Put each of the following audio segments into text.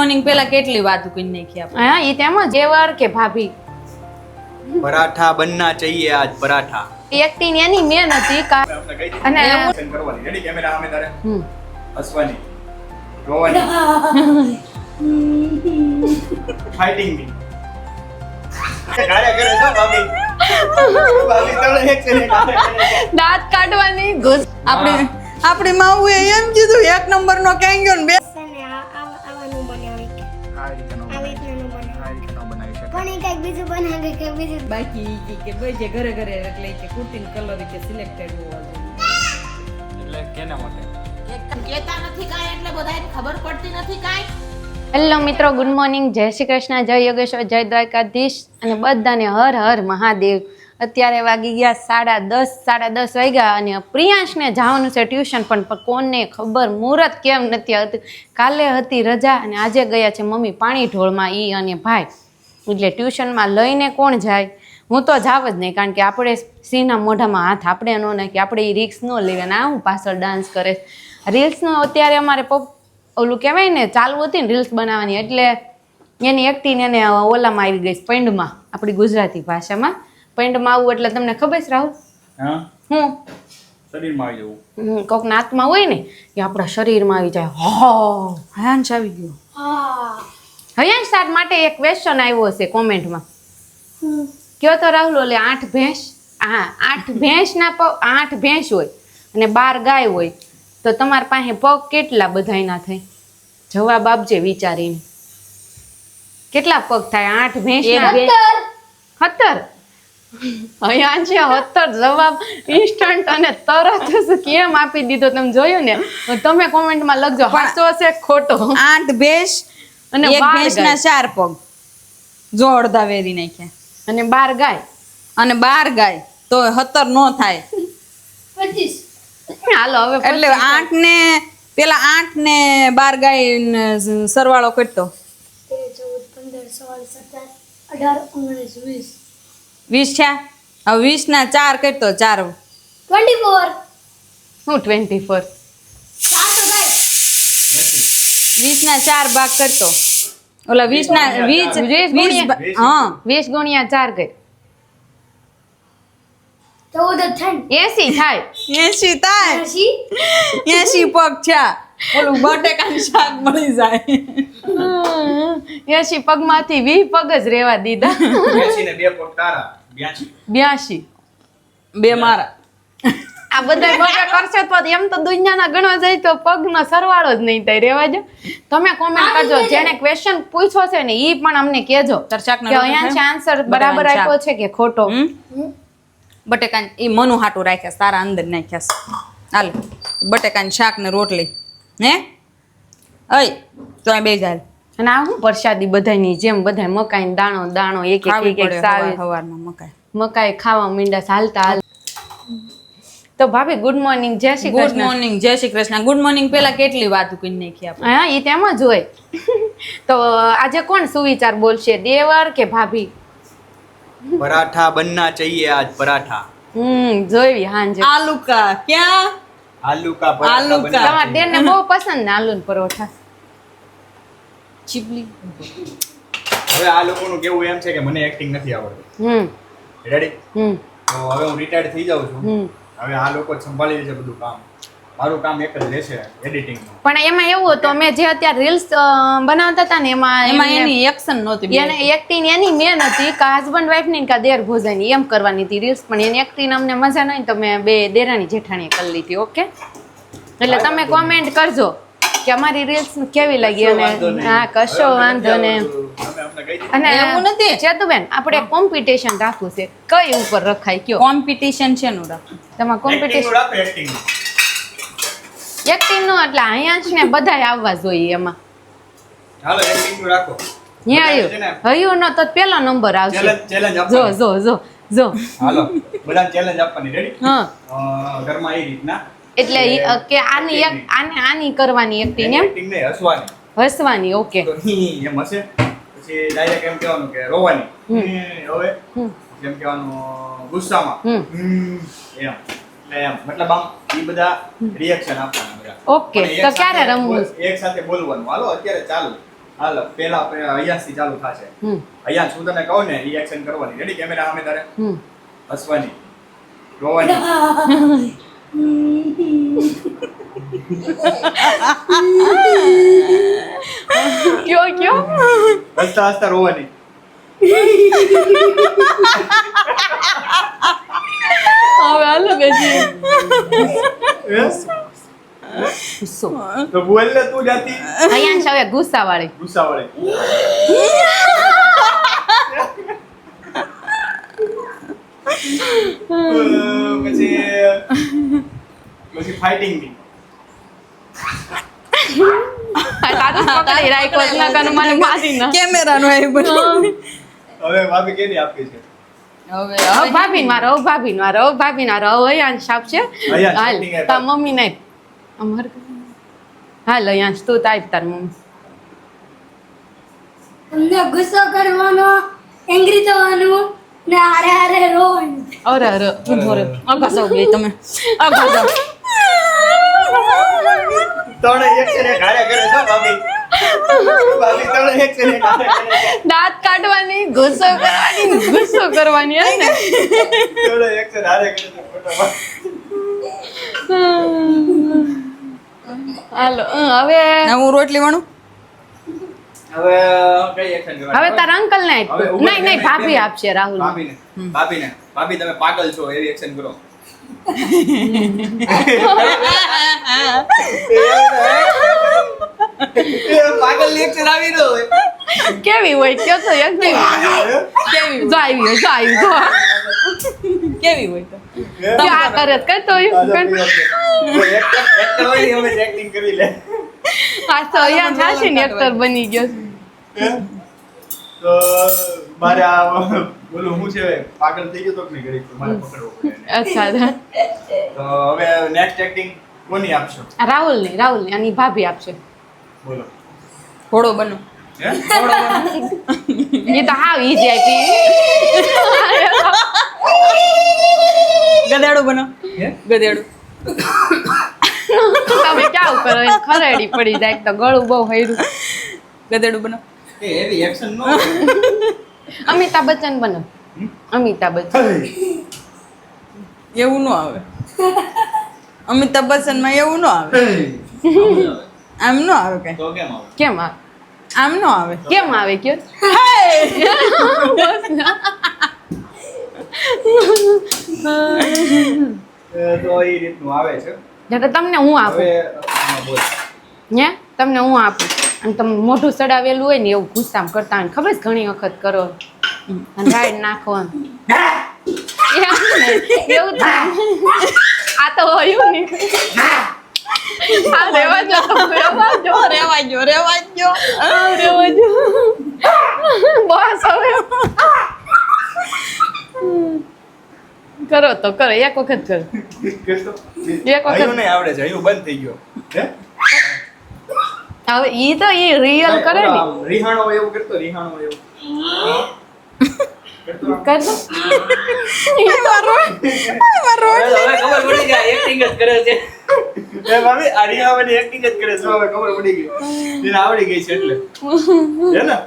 Morning પેલા કેટલી વાતો કરી નાખી આપણે? હા એ તેમાં જે વાર કે ભાભી? પરાઠા બનના ચાહીએ આજ પરાઠા. એકટી ને એની મેન હતી અને કરવાની. કેમેરા સામે તારે? હસવાની. રોવાની. ફાઇટિંગ મી દાંત કાઢવાની ઘૂસ આપણે આપણી માવુએ એમ કીધું એક નંબર નો ક્યાં ગયો ને બે પણ એ કંઈક બીજું બનાવે કે બીજું? બાકી ઈ કે કે ભાઈ જે ઘરે ઘરે એટલે કે કુર્તીન કલર કે સિલેક્ટેડ હોવા એટલે કેના માટે? કેતા નથી કાંઈ એટલે બધાને ખબર પડતી નથી કાંઈ. હેલો મિત્રો ગુડ મોર્નિંગ જય શ્રી કૃષ્ણ જય યોગેશ્વર જય દ્વારકાધીશ અને બધાને હર હર મહાદેવ. અત્યારે વાગી ગયા સાડા દસ સાડા દસ વાગ્યા અને પ્રિયાંશને જવાનું છે ટ્યુશન પણ પણ કોને ખબર મુહૂર્ત કેમ નથી હતું કાલે હતી રજા અને આજે ગયા છે મમ્મી પાણી ઢોળમાં ઈ અને ભાઈ. એટલે ટ્યુશનમાં લઈને કોણ જાય? હું તો જાવ જ નહીં કારણ કે આપણે સિંહના મોઢામાં હાથ આપણે ન કે આપણે એ રિક્સ ન લેવા ના હું પાછળ ડાન્સ કરે રિલ્સનો અત્યારે અમારે પપ ઓલું કહેવાય ને ચાલુ હતી ને રીલ્સ બનાવવાની એટલે એની એક્ટિંગ એને ઓલામાં આવી ગઈ પૈંડમાં આપણી ગુજરાતી ભાષામાં. પૈંડમાં આવું એટલે તમને ખબર છે રાહુલ? હા? હું? શરીરમાં આવી જવું. કોકના હાથમાં હોય ને એ આપણા શરીરમાં આવી જાય હા હયાંશ આવી ગયો. હયાન સાર માટે એક ક્વેશ્ચન આવ્યો છે કોમેન્ટમાં. કયો તો રાહુલ ઓલે આઠ ભેંસ હા આઠ ભેંસના પગ આઠ ભેંસ હોય અને બાર ગાય હોય તો તમારા પાસે પગ કેટલા બધાયના થાય? જવાબ આપજે વિચારીને. કેટલા પગ થાય? આઠ ભેંસ સત્તર અહીંયા છે હતર જવાબ ઇન્સ્ટન્ટ અને તરત જ કેમ આપી દીધો તમે જોયું ને? તમે કોમેન્ટમાં લખજો હાચો છે ખોટો? આઠ ભેંસ અને એક ભેંસના ચાર પગ. જો અડધા વેરી નાખ્યા અને બાર ગાય. અને બાર ગાય. તો હતર નો થાય. પચીસ. હાલો હવે એટલે આઠ ને પેલા આઠ ને બાર ગાય ને સરવાળો કરતો. તેર ચૌદ પંદર સોળ સત્તર અઢાર ઓગણીસ વીસ. વીસ છે? હવે વીસ ના ચાર કરતો ચાર. Twenty four. હું ટ્વેન્ટી ફોર. ચારસો બાવીસ વીસ ના ચાર ભાગ કરતો. ઓલા વીસ ના વીસ વીસ હા વીસ ગુણ્યા ચાર ચૌદ થન એસી થાય. એસી થાય. એસી? એસી પગ છે. ઓલું બટેકાનું શાક મળી જાય. એસી પગમાંથી વી પગ જ રેવા દીધા. બ્યાસી. બે મારા. આ બધા મોટા કરશે તો એમ તો દુનિયાના ગણવા જાય તો પગનો સરવાળો જ નહીં થાય. રેવા જો તમે કોમેન્ટ કરજો. જેને ક્વેશ્ચન પૂછ્યો છે ને એ પણ અમને કહેજો. કે અહીંયા છે. આન્સર બરાબર આપ્યો છે કે ખોટો? બટેકા એ મનુ હાટું રાખ્યા સારા અંદર નાખ્યા. હાલ. બટેકાની શાક ને રોટલી. હે? અય તો બે જાય અને આ હું પ્રસાદી બધાની જેમ બધા મકાઈ દાણો દાણો એક એક એક સાવી મકાઈ. મકાઈ ખાવા મીંડા હાલતા હાલ તો ભાભી ગુડ મોર્નિંગ જય શ્રી ગુડ મોર્નિંગ જય શ્રી કૃષ્ણ. ગુડ મોર્નિંગ પેલા કેટલી વાત કરી નાખી આપણે? હા એ તેમ જ હોય. તો આજે કોણ સુવિચાર બોલશે દેવર કે ભાભી? પરાઠા બનના ચાહીએ આજ પરાઠા. હમ જોઈવી હાંજે. આલુકા ક્યાં? આલુકા આલુકા. તમારા દેરને બહુ પસંદ ને આલુન પરોઠા. ચીપલી હવે આ લોકોનું કેવું એમ છે કે મને એક્ટિંગ નથી આવડતું. હમ. Ready hmm. તો હવે હું રિટાયર્ડ થઈ જાઉં છું. હમ. હવે આ લોકો સંભાળી લેશે બધું કામ. મારું કામ એક જ રહેશે એડિટિંગનું પણ એમાં એવું હતું અમે જે અત્યારે રીલ્સ બનાવતા હતા ને એમાં એમાં એની એક્શન નહોતી એને એક્ટિંગ એની મેન હતી કે હસબન્ડ વાઈફની કા દેર ભોજાની એમ કરવાની હતી રીલ્સ પણ એની એક્ટિંગ અમને મજા નહીં તો મેં બે દેરાણી જેઠાણીએ કરી લીધી ઓકે એટલે તમે કોમેન્ટ કરજો. કે અમારી રીલ્સ કેવી લાગી અને હા કશો વાંધો ને. અને એવું નથી. ચેતુબેન આપણે કોમ્પિટિશન રાખવું છે. કઈ ઉપર રખાય કયો? કોમ્પિટિશન છે નું રાખવું. તમારે કોમ્પિટિશન. એક્ટિંગનું. એટલે અહીંયા જ ને બધાય આવવા જોઈએ એમાં. હાલો એક્ટિંગનું રાખો. હયું નો તો પેલો નંબર આવશે. જો. જો જો જો. હાલો બધા ચેલેન્જ આપવાની. રેડી હા. ઘરમાં એ રીતના. એટલે કે આની એક આને આની કરવાની એક્ટિંગ એમ? હસવાની. હસવાની ઓકે એમ હશે પછી ડાયરેક્ટ એમ કહેવાનું કે રોવાની. હવે જેમ કહેવાનું ગુસ્સામાં. એમ. મતલબ આમ એ બધા રિએક્શન આપવાના બધા. ઓકે, એક તો ક્યારે સાથે રમવું? એક સાથે બોલવાનું. હાલો અત્યારે ચાલુ. હાલો પેલા અહીંયાથી ચાલુ થશે. અહીંયા છું તને કહું ને રિએક્શન કરવાની. રેડી કેમેરા સામે તારે? હસવાની. રોવાની. કયો કયો હસતા હસતા રોવાની હવે હાલો? ગુસ્સો તો બોલ ને તું જાતી અહીંયા હવે ગુસ્સા વાળી ગુસ્સા વડે પછી પછી ફાઇટિંગ કેમેરાનું બધું. હવે ભાભી કેની આપી છે? હવે હવે ભાભી મારો હવે ભાભી મારો હવે ભાભી મારો. હવે અહીંયા સાપ છે. હાલ તાર મમ્મી નહીં અમાર હાલ અહીંયા તું તાર તાર મમ્મી. તમને ગુસ્સો કરવાનો એંગ્રી થવાનું ને અરે અરે રોન. અરે અરે ઊભો રે અગાસો બે તમે. અગાસો તણે એક છે ને ઘારે કરે છો ભાભી. ભાભી ત્રણ એક છે ને ઘારે કરે દાંત કાઢવાની ગુસ્સો કરવાની ગુસ્સો કરવાની હે ને? ત્રણ એક છે ને કરે છે ફોટામાં. હાલો હવે હું રોટલી વણું? હવે કઈ એક્શન કરવા હવે તારા અંકલ ને નહીં નહીં ભાભી આપશે રાહુલ ભાભીને ભાભીને. ભાભી તમે પાગલ છો એવી એક્શન કરો. પાગલની એક્શન આવી ન કેવી હોય? કયો તો એક કેવી જો આવી હોય જો આવી જો. કેવી હોય તો? આ કરે તો એક્ટર હોય એક્ટિંગ કરી લે. આ તો અહીંયા થાશે ને એક્ટર બની ગયો. છે. તો મારે આ બોલું હું છે પાગલ થઈ ગયો તો કે તો મારે પકડવો પડે. અચ્છા તો હવે નેક્સ્ટ એક્ટિંગ કોની આપશો? રાહુલની રાહુલની આની ભાભી આપશે. બોલો. ઘોડો બનો. હે? એ તો હાવ ઈજી આપી ગધેડું બનો. હે? ગધેડું. તમે ક્યાં ઉપર હોય ખરેડી પડી જાય તો ગળું બહુ હૈરું. ગધેડું બનો એવી એક્શન નો અમિતાભ બચ્ચન બનો અમિતાભ બચ્ચન. એવું ન આવે. અમિતાભ બચ્ચનમાં એવું ન આવે. આમ ન આવે કઈ. કેમ આવે? આમ ન આવે. કેમ આવે કે તો એ રીતનું આવે છે. એટલે તમને હું આપું. ને હે તમને હું આપું. અને તમે મોઢું સડાવેલું હોય ને એવું ગુસ્સામાં કરતા હોય ખબર છે ઘણી વખત કરો. અને રાઈડ નાખો એવું થાય આ તો હોયું ને. આ રેવા જો તો રેવા જો રેવાય ગયો રેવાય ગયો આ રેવા બસ હવે. કરો તો કરો એક વખત કરો. એક વખત- નહીં આવડે છે હયું બંધ થઈ ગયો. હવે ઈ તો ઈ રિયલ કરે ને. રિહાણો એવું કરતો રિહાણો એવું. કરતો? આમ. કર મારો હવે ખબર પડી જાય એક્ટિંગ જ કરે છે. એ ભાભી આ રિહાવાની એક્ટિંગ જ કરે છે. હવે ખબર પડી ગઈ. એને આવડી ગઈ છે એટલે. હે ને?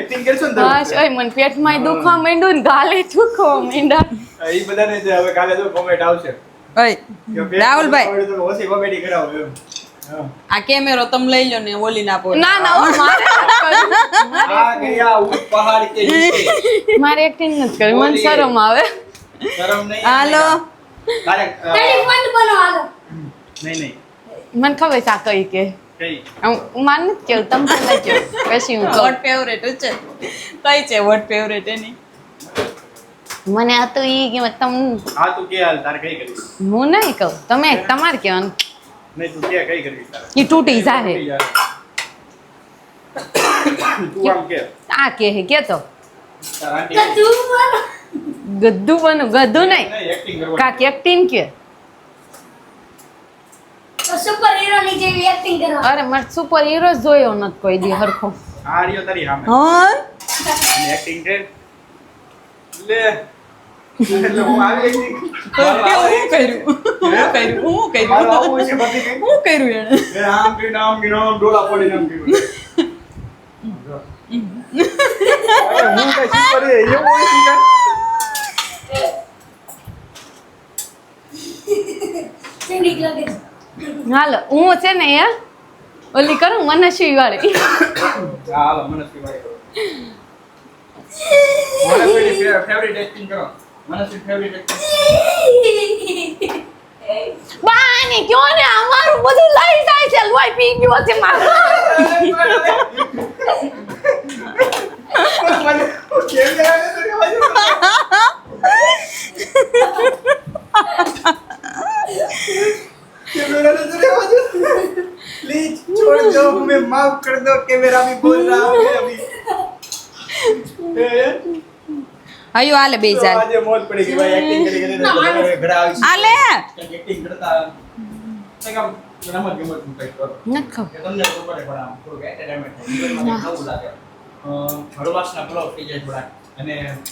એક્ટિંગ કરશો ને હા ઓય મને પેટમાં દુખવા માંડ્યું ને ગાલે દુખવા માંડ્યા. એ બધાને જે હવે કાલે જો કોમેન્ટ આવશે. ભાઈ રાહુલભાઈ. ઓછી કોમેડી કરાવો એમ. આ કેમેરો તમે લઈ લો ને ઓલી ના આપો ના ના મારે આ ગયા પહાડ કે નીચે મારે એક્ટિંગ ન કરવી મન શરમ આવે. શરમ નહીં હાલો. તારે અ, એલિફન્ટ બનો હાલો. નહીં નહીં. મને ખબર છે આ કઈ કે. કઈ? માન કેવું તમે પેલા કહો પછી હું વોટ ફેવરેટ છે કઈ છે વોટ ફેવરેટ એની? મને આ તો ઈ કે તમ આ તું કે હાલ તારે કઈ કરી હું નહીં કહું. તમે તમારે કહેવાનું. નહીં તું કે કઈ કરી તારે? ઈ તૂટી જાહે. તું આમ કે. આ કે હે કે તો. ગદ્દુ બનું ગદ્દુ નહીં. કા કે કરવાની. કાક એક્ટિંગ કે. સુપર હીરો ની જેવી એક્ટિંગ કરો. અરે મને સુપર હીરો જોયો નથી કોઈ દી હરખો. આ રહ્યો તારી સામે. હા? એક્ટિંગ છે. લે. એટલે હું આવી. મારું હું કર્યું હું કર્યું હું કર્યું હું કર્યું એને આમ કર્યું. હું કઈ એવું હોય. હાલો હું છે ને યાર ઓલી કરું મનસ્વી વાળી હાલો, મનસ્વી વાળી કરો. મનસ્વીની ફે- favorite acting કરો. મનસ્વી favorite acting. બાને કયો ને અમારું બધું લઈ જાય છે લોહી પી ગયો છે મારો મને કેમેરાને તો રહેવા દો. कैमरा तो रहवा दो प्लीज छोड़ दो हमें माफ कर दो कैमरा भी बोल रहा है अभी હયો આલે બે હજાર આજે મોજ પડી ગઈ ભાઈ એક્ટિંગ કરી કરી ઘડા આવી આલે એક્ટિંગ કરતા કામ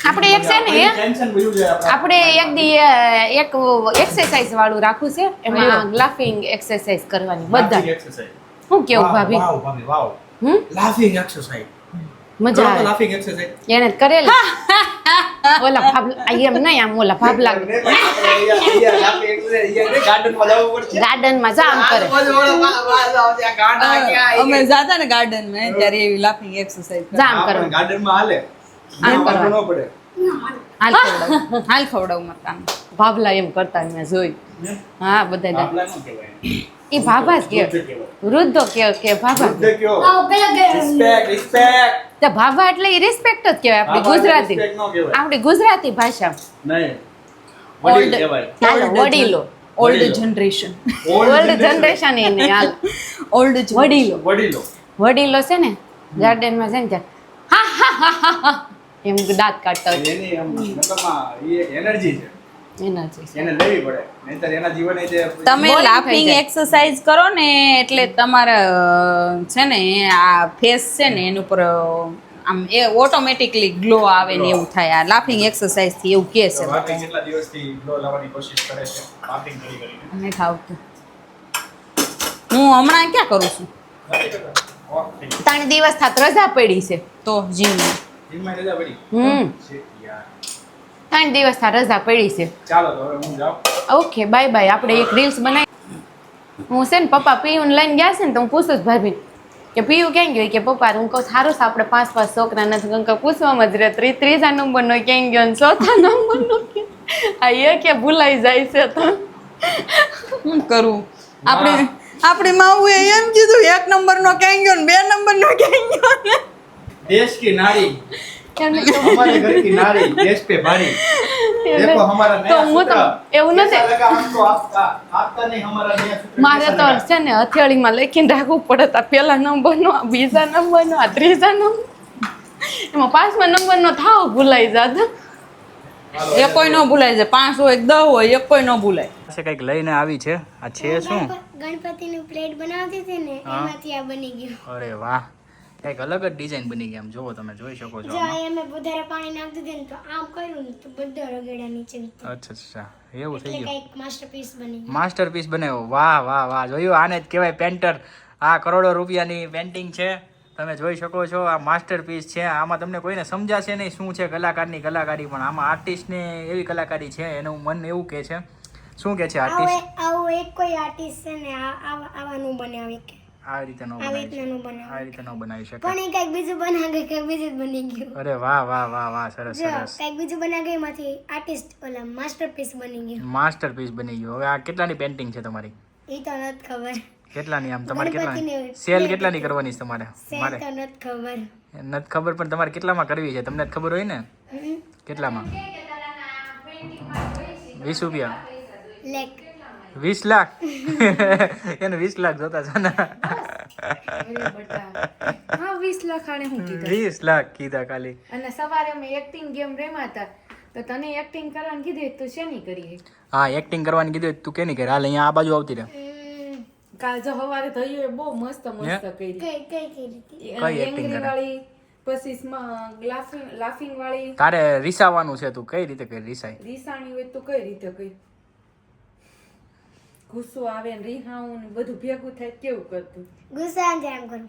આપણે એક છે ને આપણે. એક દી એક એક્સરસાઇઝ રાખવું છે. એમાં લાફિંગ એક્સરસાઇઝ કરવાની બધા શું કેવું ભાભી? વાવ લાફિંગ એક્સરસાઇઝ મજા આવે. લાફિંગ એક્સરસાઇઝ એને કરેલી. ઓલા ભાભલા આ એમ નહીં આમ ઓલા ભાભલા ગાર્ડનમાં જા આમ કરે. અમે જાતા ને ગાર્ડનમાં ત્યારે એવી લાફિંગ એક્સરસાઇઝ જા આમ કરો ગાર્ડનમાં હાલે. આમ વાંધો ન પડે. હાલ ખવડાવું. હાલ ખવડાવું મારે કામ. ભાભલા એમ કરતા મેં જોઈ હા? બધા એ ભાભા જ કે વૃદ્ધ કે કે ભાભા. રિસ્પેક્ટ રિસ્પેક્ટ તો ભાવા એટલે એ રિસ્પેક્ટ જ કહેવાય આપણી ગુજરાતી. રિસ્પેક્ટ નો કહેવાય. આપણી ગુજરાતી ભાષા. નહીં. વડીલ ઓલ્ડ જનરેશન ઓલ્ડ જનરેશન એ નહીં હાલ. ઓલ્ડ વડીલો. વડીલો. વડીલો છે ને ગાર્ડનમાં છે ને ત્યાં. હા હા હા હા એમ દાંત કાઢતા હોય. એનર્જી છે. એના છે એને લેવી પડે. નહીંતર એના જીવન જે તમે લાફિંગ એક્સરસાઇઝ કરો ને એટલે તમારા છે ને આ ફેસ છે ને એની ઉપર આમ એ ઓટોમેટિકલી ગ્લો આવે ને એવું થાય. આ લાફિંગ એક્સરસાઇઝથી એવું કે છે વાપી કેટલા દિવસથી ગ્લો લાવવાની કોશિશ કરે છે. વાપિંગ કરી કરીને. નહીં થાવતું હું હમણાં ક્યાં કરું છું. ત્રણ દિવસ થાત રજા પડી છે તો જીમ જીમમાં રજા પડી? હમ. ત્રણ દિવસના રજા પડી છે. Okay bye bye. આપણે એક રીલ્સ બનાવી. હું છે ને પપ્પા પીયુને લઈને ગયા છે ને તો હું પૂછું જ ભાભી કે પીયુ ક્યાં ગયો? કે પપ્પા હું કહું સારું છે આપણે પાંચ પાંચ છોકરા નથી કંઈક પૂછવામાં જ રહે ત્રીજા નંબરનો ક્યાં ગયો ને ચોથા નંબરનો આ એ કે ભૂલાઈ જાય છે તો. શું કરું? આપણે આપણે માવું એ એમ કીધું એક નંબરનો ક્યાં ગયો ને બે નંબરનો ક્યાં ગયો દેશ કી નારી. हमारे घर की नारी देश पे भारी देखो हमारा તો नया હું તો सूत्र એવું कैसा નથી लगा हमको आपका आपका नहीं हमारा नया सूत्र મારે कैसा તો लगा? છે ને હથેળીમાં લખીને રાખવું પડે તા પેલા નંબરનો આ બીજા નંબરનો આ ત્રીજા નંબર એમાં પાંચમા નંબરનો થાવ ભૂલાઈ જાત એ કોઈ ન ભૂલાય છે પાંચ હોય કે દસ હોય એક કોઈ ન ભૂલાય છે કંઈક લઈને આવી છે આ છે શું ગણપતિનું પ્લેટ બનાવતી હતી ને હા. એમાંથી આ બની ગયું અરે વાહ કંઈક અલગ જ ડિઝાઇન બની ગઈ આમ જોવો તમે જોઈ શકો છો જો અહીંયા મેં વધારે પાણી નાખી દીધું તો આમ કર્યું ને તો બધા રગેડા નીચે. અચ્છા અચ્છા. એવું થઈ ગયું. કંઈક માસ્ટરપીસ બની ગયું. માસ્ટરપીસ બનાવ્યો. વાહ વાહ વાહ. જોયું? આને જ કહેવાય પેન્ટર આ કરોડો રૂપિયાની પેન્ટિંગ છે. તમે જોઈ શકો છો આ માસ્ટરપીસ છે. આમાં તમને કોઈને સમજાશે નહીં શું છે કલાકારની કલાકારી પણ આમાં આર્ટિસ્ટને એવી કલાકારી છે એનું મન એવું કહે છે. શું કહે છે આર્ટિસ્ટ આવું એક કોઈ આર્ટિસ્ટ છે ને આવાનું બનાવે કે આ રીતે નો બનાવી આ રીતે નો બનાવી શકે પણ એ કંઈક બીજું બનાવે કંઈક બીજું બની ગયું. અરે વાહ વાહ વાહ વાહ સરસ સરસ. કંઈક બીજું બનાવે એમાંથી આર્ટિસ્ટ ઓલા માસ્ટરપીસ બની ગયું. માસ્ટરપીસ બની ગયું. હવે આ કેટલાની પેન્ટિંગ છે તમારી? એ તો નથી ખબર. કેટલાની આમ? તમારે કેટલા સેલ કેટલાની કરવાની છે તમારે? મારે? તો નથી ખબર. નથી ખબર પણ તમારે કેટલામાં કરવી છે? તમને ખબર હોય ને? કેટલામાં? વીસ રૂપિયા લેક વીસ લાખ. એને વીસ લાખ જોતા છે ને. હા વીસ આને હું કીધું. વીસ લાખ કીધા ખાલી. અને સવારે અમે એક્ટિંગ ગેમ રમ્યા હતા. તો તને એક્ટિંગ કરવાનું કીધું તું શેની કરી હા? એક્ટિંગ કરવાની કીધું તું કે નહીં કરે? હાલ અહીંયા આ બાજુ આવતી રહે. કાલ જો સવારે થયું એ બહુ મસ્ત મસ્ત કરી. કઈ કઈ કઈ રીતે એંગ્રી વાળી પછી લાફિંગ લાફિંગ વાળી. તારે રીસાવાનું છે તું. કઈ રીતે કરી? રીસાય. રીસાણી હોય તો કઈ રીતે કઈ ગુસ્સો આવે ને રીહાઉં ને બધું ભેગું થાય કેવું કરતું? ગુસ્સા જ આમ કરું.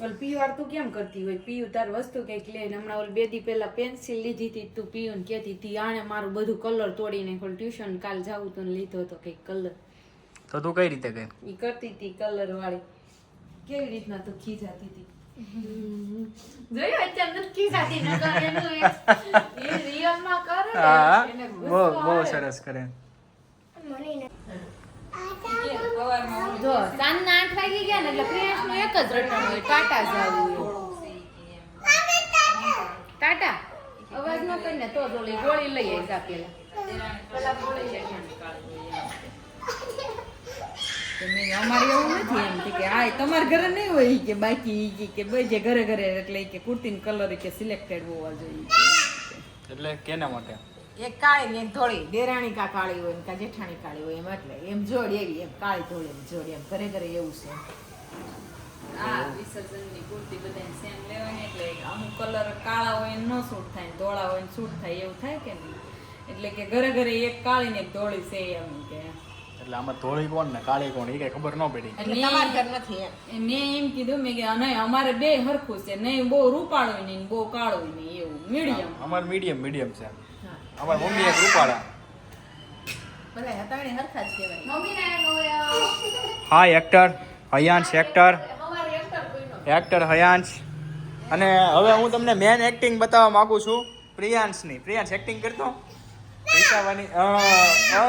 ઓલ પીયુ વાર તું કેમ કરતી હોય? પીયુ તાર વસ્તુ કંઈક લઈને હમણાં ઓલ બે દી પહેલા પેન્સિલ લીધી હતી તું પીયુ ને કહેતી હતી આણે મારું બધું કલર તોડી નાખ્યો ટ્યુશન કાલ જાવું તું લીધો હતો કંઈક કલર તો તું કઈ રીતે ગઈ? ઈ કરતી હતી કલર વાળી. કેવી રીતના તું ખીજાતી હતી? જોયું? અત્યારે નથી ખીજાતી નકર એનું એ- રિયલમાં માં કરે એને બહુ બહુ સરસ કરે. જો. અમારે એવું નથી એમ કે આ તમારા ઘરે નહીં હોય કે બાકી કે- જે ઘરે ઘરે એટલે કે કુર્તી કલર કે સિલેક્ટેડ હોવા જોઈએ. એટલે કેના માટે? એક કાળી ને એક ધોળી દેરાણી કા કાળી હોય ને કા જેઠાણી કાળી હોય એમ એટલે એમ જોડ એવી એમ કાળી ધોળી એમ જોડ એમ ઘરે ઘરે એવું છે. આ વિસર્જનની કુર્તી બધાને સેમ લેવાની એટલે અમુક કલર કાળા હોય ને ન સૂટ થાય ને ધોળા હોય ને સૂટ થાય એવું થાય કે નહીં? એટલે કે ઘરે ઘરે એક કાળી ને એક ધોળી છે એમ કે. એટલે આમાં ધોળી કોણ ને કાળી કોણ એ કઈ ખબર ન પડી. એટલે તમારા ઘર નથી એમ. મેં એમ કીધું મેં કે નહીં અમારે બે હરખું છે નહીં બહુ રૂપાળું નહીં ને બહુ કાળું નહીં એવું મીડિયમ. અમાર મીડિયમ મીડિયમ છે. અમાર મમ્મી એક રૂપાળા. હા actor Hayansh actor. Actor Hayansh. અને હવે હું તમને મેન એક્ટિંગ બતાવવા માંગુ છું પ્રિયાંશની. પ્રિયાંશ એક્ટિંગ કરતો? રીસાવાની અ અ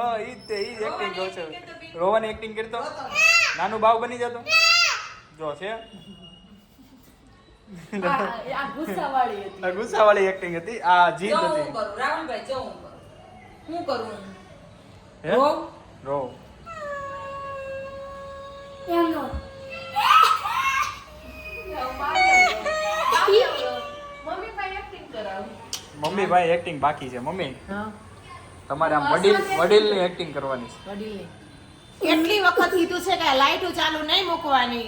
અ ઈ જ તે ઈ જ એક્ટિંગ કરતો. છું રોવાની એક્ટિંગ કરતો? નાનું બાવ બની જતો? જો છે. આ ગુસ્સાવાળી હતી. આ ગુસ્સાવાળી એક્ટિંગ હતી. આ જીત હું હતી. કરું રાહુલભાઈ જો હું કરું. હું કરું? રો. રો. એમનો મમ્મી ભાઈ એક્ટિંગ બાકી છે મમ્મી. તમારે આમ વડીલ વડીલની એક્ટિંગ કરવાની છે. વડીલની. એટલી વખત કીધું છે કે આ લાઈટો ચાલુ નહીં મૂકવાની.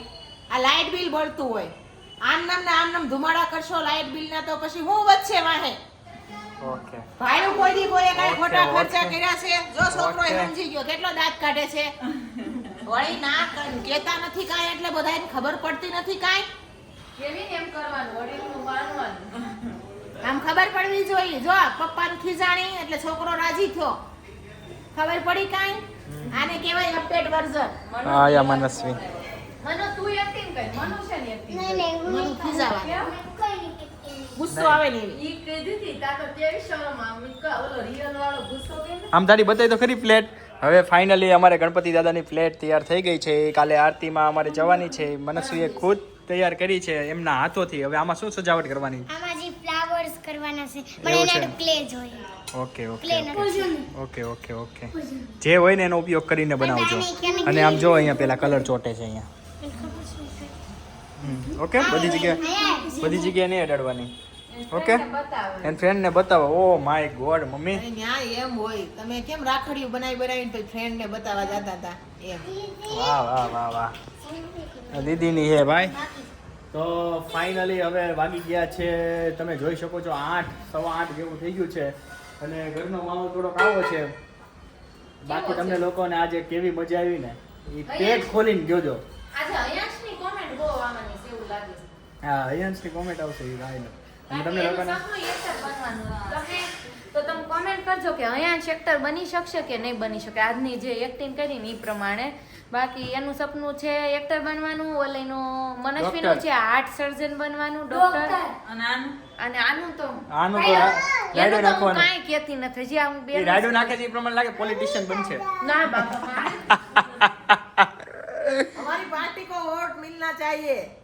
આ લાઈટ બિલ બળતું હોય. આમ નામ ને આમ નામ ધુમાડા કરશો લાઇટ બિલ ના તો પછી હું વચ્ચે વાહે? ઓકે. ભાઈનું કોઈ દી કોઈ કાંઈ ખોટા ખર્ચા કર્યા છે? જો છોકરો સમજી ગયો કેટલો દાંત કાઢે છે? વળી ના કેતા નથી કાંઈ એટલે બધાને ખબર પડતી નથી કાંઈ? કેવી એમ કરવાનું? વડીલનું માનવાનું? આમ ખબર પડવી જોઈએ. જો પપ્પાનું ખીજાણી એટલે છોકરો રાજી થયો. ખબર પડી કાંઈ? આને કહેવાય અપડેટ વર્ઝન હા યા મનસ્વી. મનો તું એક્ટિંગ કર. મનો છે ને એક્ટિંગ નહીં નહીં હું મને ખીજાવા. ગુસ્સો આવે ને ઈ કીધી હતી તા તો કેવી શરમ આવે. ઓલો રિયલ વાળો ગુસ્સો કે ને આમ તારી બતાવી તો ખરી પ્લેટ હવે ફાઇનલી અમારે ગણપતિ દાદાની પ્લેટ તૈયાર થઈ ગઈ છે. કાલે આરતીમાં અમારે જવાની છે. મનસ્વીએ ખુદ તૈયાર કરી છે એમના હાથોથી. હવે આમાં શું સજાવટ કરવાની? આમાં જે ફ્લાવર્સ કરવાના છે એવું પણ છે? એના ક્લે જોઈએ okay okay okay. Okay okay okay. જે હોય ને એનો ઉપયોગ કરીને બનાવજો. અને આમ જો અહીંયા પેલા કલર ચોટે છે અહીંયા. ઓકે? બધી જગ્યાએ બધી જગ્યાએ નહીં અડાડવાની. ઓકે? એન ફ્રેન્ડને બતાવો. Oh my God mummy. અને એમ હોય. તમે કેમ રાખડીયું બનાવી બનાવીને પછી ફ્રેન્ડ ને બતાવવા જતા હતા? એમ. વાહ વાહ વાહ વાહ. દીદીની હે ભાઈ. તો ફાઇનલી હવે વાગી ગયા છે. તમે જોઈ શકો છો આઠ સવા આઠ જેવું થઈ ગયું છે. અને ઘરનો માહોલ થોડોક આવો છે. બાકી તમને લોકોને આજે કેવી મજા આવી ને? એ પેટ ખોલીને જોજો. આજે અયાંશની કોમેન્ટ બહુ આવવાની છે એવું લાગે છે હા અયંશની કોમેન્ટ આવશે એ રાઈનો અને તમને લોકોને તમે તો તમે કોમેન્ટ કરજો કે અયાંશ એક્ટર બની શકશે કે નહીં બની શકે. આજની જે એક્ટિંગ કરી ને એ પ્રમાણે. બાકી એનું સપનું છે એક્ટર બનવાનું ઓલેનું મનસ્વીનું છે આર્ટ સર્જન બનવાનું ડોક્ટર અને આનું? તો આનું તો રાડો નાખવાનું કાઈ કેતી નથી. જે હું બે રાડો નાખે છે એ પ્રમાણે લાગે પોલિટિશિયન બનશે. ના બાપા અમારી પાર્ટી કો વોટ મિલના ચાહીએ.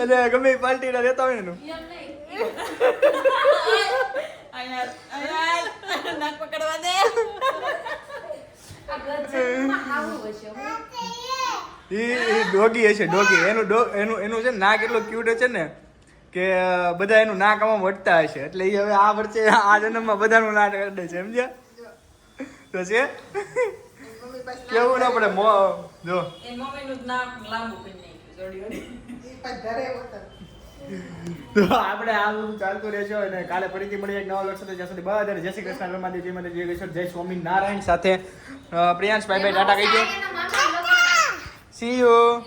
એટલે ગમે એ પાર્ટીના રહેતા હોય ને એનું. નાક ઈ ડોગી હશે, ડોગી. એનું એનું એનું છે ને નાક એટલું ક્યુટ છે ને કે બધા એનું નાક આમાં વટતા હશે. એટલે એ હવે આ વર્ષે આ જન્મમાં બધાનું નાક અડે છે, સમજ્યા? તો છે? કેવું ના પડે? મો જો. એ મમ્મીનું નાક લાંબુ કરી નાખ્યું જોડી તો. આપણે આ બધું ચાલતું રહેશે અને કાલે ફરીથી મળીએ એક નવા લોક સાથે. જ્યાં સુધી બધાને જય શ્રી કૃષ્ણ રમાદેવ જય માતા જય ગેશ્વર જય સ્વામિનારાયણ સાથે. અ, પ્રિયાંશ ભાઈ ભાઈ ટાટા કહી દો સી યુ